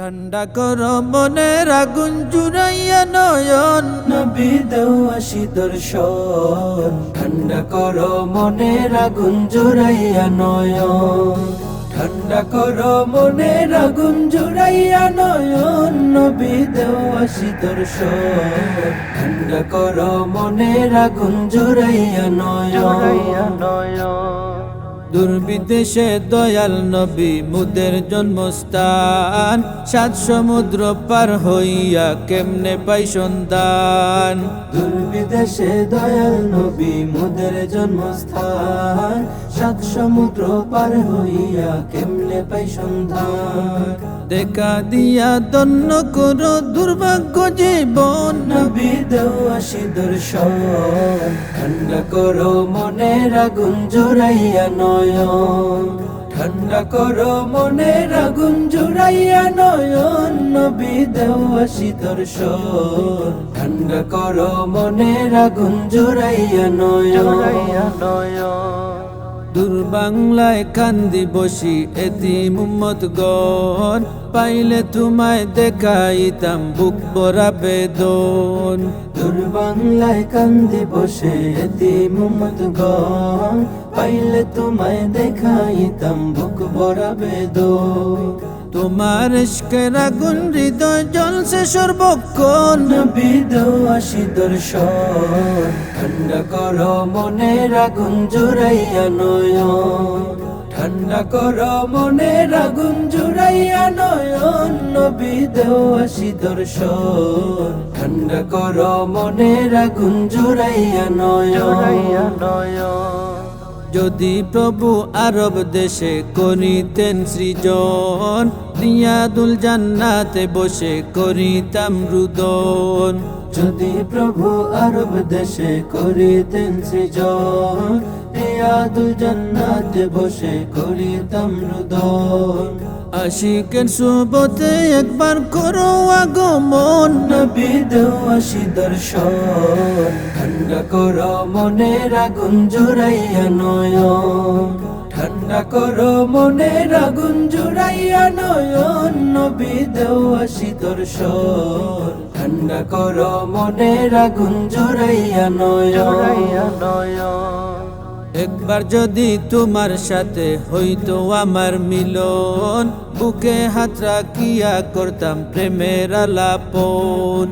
ঠান্ডা কর মনের আগুন জুড়াইয়া নয়ন। নবী দেওয়াশি দর্শন। ঠান্ডা করো মনের আগুন জোড়াইয়া নয়ন। ঠান্ডা করো মনের আগুন জোড়াইয়া নয়ন। নবী দেওয়াশি দর্শন। ঠান্ডা করো মনের আগুন জোড়াইয়া নয়ন। দুর্বিদেশে দয়াল নবী মুদের জন্মস্থান। সাত সমুদ্র পার হইয়া কেমনে পাই সন্তান দুর্বিদেশে দয়াল নবী মুদের জন্মস্থান। সাত সমুদ্র পার হইয়া কেমনে পাই সন্ধান দেখা দিয়া দন্য করো দুর্ভাগ্য জীবন। নবী দেওয়াশি দর্শন ঠান্ডা করো মনের আগুন জোড়াইয়া নয়ন। ঠান্ডা করো মনের আগুন জোড়াইয়া নয়ন নবী দেওয়াশি দর্শন ঠান্ডা করো মনের আগুন জোড়াইয়া নয়ন। দুর্বাংলায় কান্দি বসি এতি মুম্মত গন পাইলে তোমায় দেখাইতাম বুক বরা বেদন। দূর বাংলায় কান্দি বসে এতি মুম্মত গন পাইলে তোমায় দেখাইতাম বুক বরা বেদ তোমার ইশকের আগুন হৃদয় জলসে সর্বক্ষণ। নবী দেওয়াশি দর্শন ঠান্ডা করো মনের আগুন জোড়াইয়া নয়ন। ঠান্ডা করো মনের আগুন জোড়াইয়া নয়ন নবী দেওয়াশি দর্শন ঠান্ডা করো মনের আগুন জোড়াইয়া নয়ন। যদি প্রভু আরব দেশে করিতেন সৃজন রিয়াদুল জান্নাতে বসে করিতাম রুদন। যদি প্রভু আরব দেশে করিতেন সৃজন রিয়াদুল জান্নাতে বসে করিতাম রুদন। আশিকের সুবতে একবার করো আগমন। নবী দেওয়াশি দর্শন। ঠান্ডা করো মনের আগুন জোড়াইয়া নয়ন। ঠান্ডা করো মনের আগুন জোড়াইয়া নয়ন। নবী দেওয়াশি দর্শন। ঠান্ডা করো মনের আগুন জোড়াইয়া নয়ন। একবার যদি তোমার সাথে হইতো আমার মিলন, বুকে হাত রাখিয়া করতাম প্রেমের আলাপন।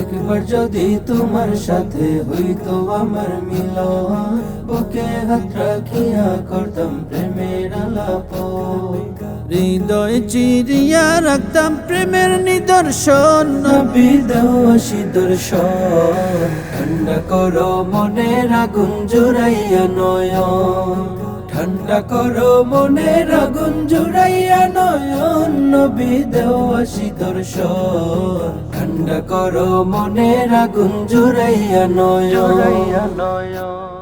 একবার যদি তোমার সাথে হইতো আমার মিলন, বুকে হাত রাখিয়া করতাম প্রেমের আলাপ হৃদয় চিরিয়া রাখতাম প্রেমের নিদর্শন। দেওয়াশি দর্শন। ঠান্ডা করো, মনের আগুন জোড়াইয়া নয়ন। ঠান্ডা করো মনের আগুন, জুড়াইয়া নয়ন, নবী দেওয়াশি দর্শন। ঠান্ডা করো মনের আগুন জোড়াইয়া নয়ন।